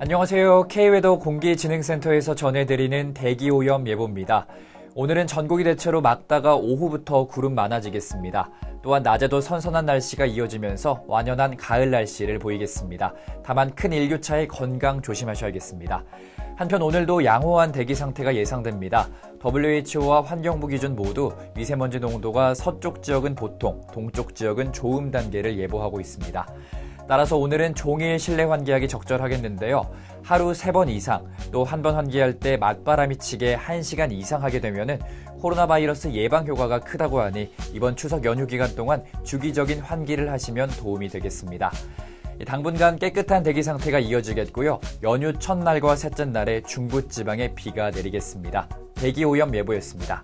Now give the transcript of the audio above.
안녕하세요. K웨더 공기진흥센터에서 전해드리는 대기오염 예보입니다. 오늘은 전국이 대체로 맑다가 오후부터 구름 많아지겠습니다. 또한 낮에도 선선한 날씨가 이어지면서 완연한 가을 날씨를 보이겠습니다. 다만 큰 일교차에 건강 조심하셔야겠습니다. 한편 오늘도 양호한 대기 상태가 예상됩니다. WHO와 환경부 기준 모두 미세먼지 농도가 서쪽 지역은 보통, 동쪽 지역은 좋음 단계를 예보하고 있습니다. 따라서 오늘은 종일 실내 환기하기 적절하겠는데요. 하루 세번 이상 또 한 번 환기할 때 맞바람이 치게 1시간 이상 하게 되면은 코로나 바이러스 예방 효과가 크다고 하니 이번 추석 연휴 기간 동안 주기적인 환기를 하시면 도움이 되겠습니다. 당분간 깨끗한 대기 상태가 이어지겠고요. 연휴 첫날과 셋째 날에 중부 지방에 비가 내리겠습니다. 대기 오염 예보였습니다.